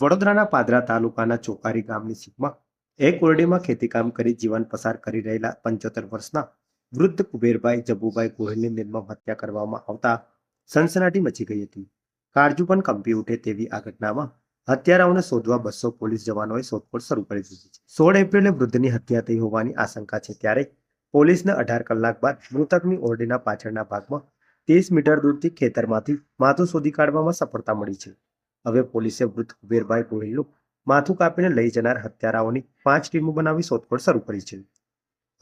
વડોદરાના પાદરા તાલુકાના ચોકારી ગામની સીમમાં એક ઓરડીમાં ખેતીકામ કરી જીવન પસાર કરી રહેલા પંચોતેર વર્ષના વૃદ્ધ કુબેરભાઈ જબુભાઈ ગોહિલની નિર્મમ હત્યા કરવામાં આવતા સનસનાટી મચી ગઈ હતી. કાળજુ પણ કંપી ઉઠે તેવી આ ઘટનામાં હત્યારાઓને શોધવા બસો પોલીસ જવાનોએ શોધખોળ શરૂ કરી દીધી છે. સોળ એપ્રિલે વૃદ્ધની હત્યા થઈ હોવાની આશંકા છે ત્યારે પોલીસને અઢાર કલાક બાદ મૃતકની ઓરડીના પાછળના ભાગમાં ત્રીસ મીટર દૂરથી ખેતરમાંથી માથું શોધી કાઢવામાં સફળતા મળી છે. હવે પોલીસે વૃદ્ધ કુબેરભાઈ ગોહિલનું માથું કાપીને લઈ જનાર હત્યારાઓની પાંચ ટીમો બનાવી શોધખોળ શરૂ કરી છે.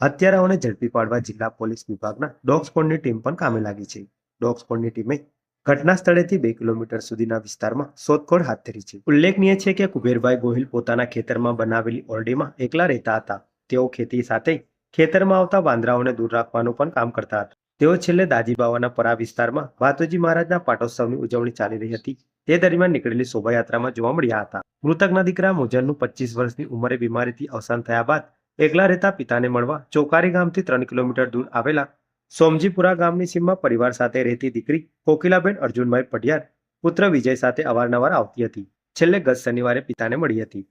હત્યારાઓને ઝડપી પાડવા જિલ્લા પોલીસ વિભાગના ડોગ સ્કોડની ટીમ પણ કામે લાગી છે. ડોગ સ્કોડની ટીમે ઘટના સ્થળેથી બે કિલોમીટર સુધીના વિસ્તારમાં શોધખોળ હાથ ધરી છે. ઉલ્લેખનીય છે કે કુબેરભાઈ ગોહિલ પોતાના ખેતરમાં બનાવેલી ઓરડીમાં એકલા રહેતા હતા. તેઓ ખેતી સાથે ખેતરમાં આવતા વાંદરાઓને દૂર રાખવાનું પણ કામ કરતા હતા. તેઓ છેલ્લે દાજીબાવાના પરા વિસ્તારમાં વાતોજી મહારાજના પાટોત્સવની ઉજવણી ચાલી રહી હતી. તે દરમિયાન નીકળેલી શોભાયાત્રામાં જોવા મળ્યા હતા. મૃતકના દીકરા મુજલનું પચીસ વર્ષની ઉંમરે બીમારીથી અવસાન થયા બાદ એકલા રહેતા પિતાને મળવા ચોકારી ગામથી ત્રણ કિલોમીટર દૂર આવેલા સોમજીપુરા ગામની સીમમાં પરિવાર સાથે રહેતી દીકરી કોકિલાબેન અર્જુનભાઈ પઢિયાર પુત્ર વિજય સાથે અવારનવાર આવતી હતી. છેલ્લે ગત શનિવારે પિતાને મળી હતી.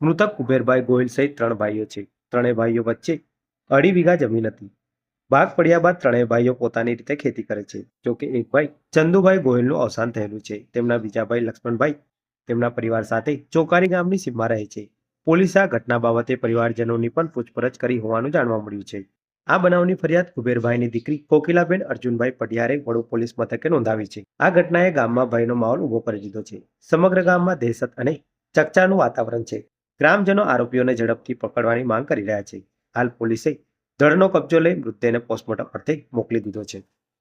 મૃતક કુબેરભાઈ ગોહિલ સહિત ત્રણ ભાઈઓ છે. ત્રણેય ભાઈઓ વચ્ચે અઢી વીઘા જમીન હતી. ભાગ પડ્યા બાદ ત્રણેય ભાઈઓ પોતાની રીતે ખેતી કરે છે. જોકે એક ભાઈ ચંદુભાઈ ગોહિલનું અવસાન થયેલું છે. તેમના બીજા ભાઈ લક્ષ્મણભાઈ તેમના પરિવાર સાથે ચોકારી ગામની સીમમાં રહે છે. પોલીસે આ ઘટના બાબતે પરિવારજનોની પણ પૂછપરછ કરી હોવાનું જાણવા મળ્યું છે. આ બનાવની ફરિયાદ કુબેરભાઈની દીકરી કોકિલાબેન અર્જુનભાઈ પટિયારે વડુ પોલીસ મથકે નોંધાવી છે. આ ઘટનાએ ગામમાં ભયનો માહોલ ઊભો કરી દીધો છે. સમગ્ર ગામમાં દહેશત અને ચકચાનું વાતાવરણ છે. ગ્રામજનો આરોપીઓને ઝડપથી પકડવાની માંગ કરી રહ્યા છે. હાલ પોલીસે ધડનો કબજો લઈ મૃતદેહને પોસ્ટમોર્ટમ અર્થે મોકલી દીધો છે.